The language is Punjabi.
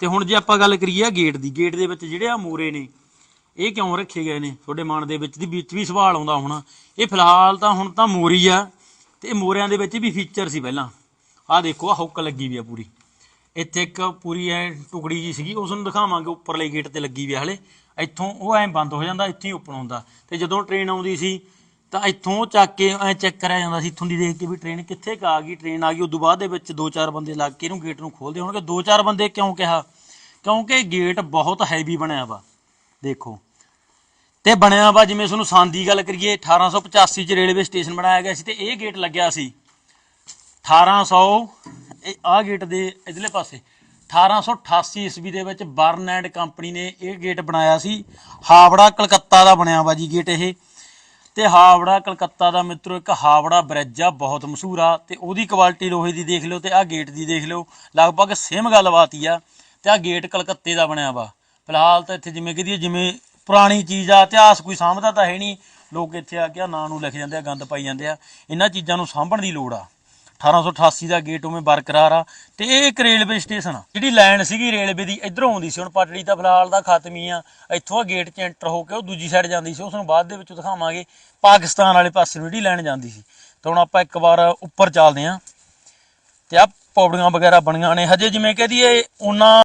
ਤੇ ਹੁਣ ਜੇ ਆਪਾਂ ਗੱਲ ਕਰੀਏ ਗੇਟ ਦੀ ਗੇਟ ਦੇ ਵਿੱਚ ਜਿਹੜੇ ਆ ਮੋਰੇ ਨੇ, ਇਹ ਕਿਉਂ ਰੱਖੇ ਗਏ ਨੇ? ਤੁਹਾਡੇ ਮਨ ਦੇ ਵਿੱਚ ਦੀ ਵਿੱਚ ਵੀ ਸਵਾਲ ਆਉਂਦਾ ਹੋਣਾ। ਇਹ ਫਿਲਹਾਲ ਤਾਂ ਹੁਣ ਤਾਂ ਮੋਰੀ ਆ, ਤੇ ਮੋਰਿਆਂ ਦੇ ਵਿੱਚ ਵੀ ਫੀਚਰ ਸੀ ਪਹਿਲਾਂ। ਆਹ ਦੇਖੋ ਆ ਹੁੱਕ ਲੱਗੀ ਵੀ ਆ ਪੂਰੀ। ਇੱਥੇ ਇੱਕ ਪੂਰੀ ਐ ਟੁਕੜੀ ਜੀ ਸੀਗੀ, ਉਸ ਨੂੰ ਦਿਖਾਵਾਂਗੇ, ਉੱਪਰਲੇ ਗੇਟ ਤੇ ਲੱਗੀ ਵੀ ਆ ਹਲੇ। ਇੱਥੋਂ ਉਹ ਐ ਬੰਦ ਹੋ ਜਾਂਦਾ, ਇੱਥੇ ਹੀ ਓਪਨ ਹੁੰਦਾ। ਤੇ ਜਦੋਂ ਟ੍ਰੇਨ ਆਉਂਦੀ ਸੀ ਤਾਂ ਇੱਥੋਂ ਚੱਕ ਕੇ ਐ ਚੈੱਕ ਕਰਿਆ ਜਾਂਦਾ ਸੀ, ਇੱਥੋਂ ਦੀ ਦੇਖ ਕੇ ਵੀ ਟ੍ਰੇਨ ਕਿੱਥੇ ਕੁ ਆ ਗਈ ਟ੍ਰੇਨ ਆ ਗਈ, ਉਦੋਂ ਬਾਅਦ ਦੇ ਵਿੱਚ ਦੋ ਚਾਰ ਬੰਦੇ ਲੱਗ ਕੇ ਇਹਨੂੰ ਗੇਟ ਨੂੰ ਖੋਲਦੇ ਹੋਣਗੇ। ਦੋ ਚਾਰ ਬੰਦੇ ਕਿਉਂ ਕਿਹਾ? ਕਿਉਂਕਿ ਗੇਟ ਬਹੁਤ ਹੈਵੀ ਬਣਿਆ ਵਾ, ਦੇਖੋ। ਤੇ ਬਣਿਆ ਵਾ, ਜਿਵੇਂ ਤੁਹਾਨੂੰ ਸੰਨ ਗੱਲ ਕਰੀਏ 1885 ਚ ਰੇਲਵੇ ਸਟੇਸ਼ਨ ਬਣਾਇਆ ਗਿਆ ਸੀ ਤੇ ਇਹ ਗੇਟ ਲੱਗਿਆ ਸੀ। 1800 ਇਹ ਆ ਗੇਟ ਦੇ ਇਧਰਲੇ ਪਾਸੇ 1888 ਈਸਵੀ ਦੇ ਵਿੱਚ ਬਰਨ ਐਂਡ ਕੰਪਨੀ ਨੇ ਇਹ ਗੇਟ ਬਣਾਇਆ ਸੀ। ਹਾਵੜਾ, ਕਲਕੱਤਾ ਦਾ ਬਣਿਆ ਵਾ ਜੀ ਗੇਟ ਇਹ। ਤੇ ਹਾਵੜਾ ਕਲਕੱਤਾ ਦਾ ਮਿੱਤਰੋ, ਇੱਕ ਹਾਵੜਾ ਬ੍ਰਿਜ ਆ, ਬਹੁਤ ਮਸ਼ਹੂਰ ਆ, ਤੇ ਉਹਦੀ ਕੁਆਲਿਟੀ ਲੋਹੇ ਦੀ ਦੇਖ ਲਿਓ ਤੇ ਆਹ ਗੇਟ ਦੀ ਦੇਖ ਲਿਓ। ਲਗਭਗ ਸੇਮ ਗੱਲਬਾਤ ਹੀ ਆ, ਤੇ ਆਹ ਗੇਟ ਕਲਕੱਤੇ ਦਾ ਬਣਿਆ ਵਾ। ਫਿਲਹਾਲ ਤਾਂ ਇੱਥੇ ਜਿਵੇਂ ਕਹਦੀਏ ਜਿਵੇਂ ਪੁਰਾਣੀ ਚੀਜ਼ ਆ, ਇਤਿਹਾਸ ਕੋਈ ਸਾਂਭਦਾ ਤਾਂ ਹੈ ਨਹੀਂ। ਲੋਕ ਇੱਥੇ ਆ ਕੇ ਆਹ ਨਾਂ ਨੂੰ ਲਿਖ ਜਾਂਦੇ ਆ, ਗੰਦ ਪਾਈ ਜਾਂਦੇ ਆ। ਇਹਨਾਂ ਚੀਜ਼ਾਂ ਨੂੰ ਸਾਂਭਣ ਦੀ ਲੋੜ ਆ। 1888 ਦਾ ਗੇਟ ਉਵੇਂ ਬਰਕਰਾਰ ਆ ਤੇ ਇਹ ਇੱਕ ਰੇਲਵੇ ਸਟੇਸ਼ਨ ਆ। ਜਿਹੜੀ ਲਾਈਨ ਸੀਗੀ ਰੇਲਵੇ ਦੀ, ਇਧਰੋਂ ਆਉਂਦੀ ਸੀ, ਹੁਣ ਪਟੜੀ ਤਾਂ ਫਿਲਹਾਲ ਦਾ ਖਤਮ ਆ। ਇੱਥੋਂ ਆ ਗੇਟ 'ਚ ਐਂਟਰ ਹੋ ਕੇ ਉਹ ਦੂਜੀ ਸਾਈਡ ਜਾਂਦੀ ਸੀ, ਉਸ ਨੂੰ ਬਾਅਦ ਦੇ ਵਿੱਚ ਦਿਖਾਵਾਂਗੇ। ਪਾਕਿਸਤਾਨ ਵਾਲੇ ਪਾਸੇ ਨੂੰ ਜਿਹੜੀ ਲਾਈਨ ਜਾਂਦੀ ਸੀ। ਤਾਂ ਹੁਣ ਆਪਾਂ ਇੱਕ ਵਾਰ ਉੱਪਰ ਚੱਲਦੇ ਆਂ ਤੇ ਆ ਪੌੜੀਆਂ ਵਗੈਰਾ ਬਣੀਆਂ ਨੇ। ਹਜੇ ਜਿਵੇਂ ਕਹਦੀਏ ਉਹਨਾਂ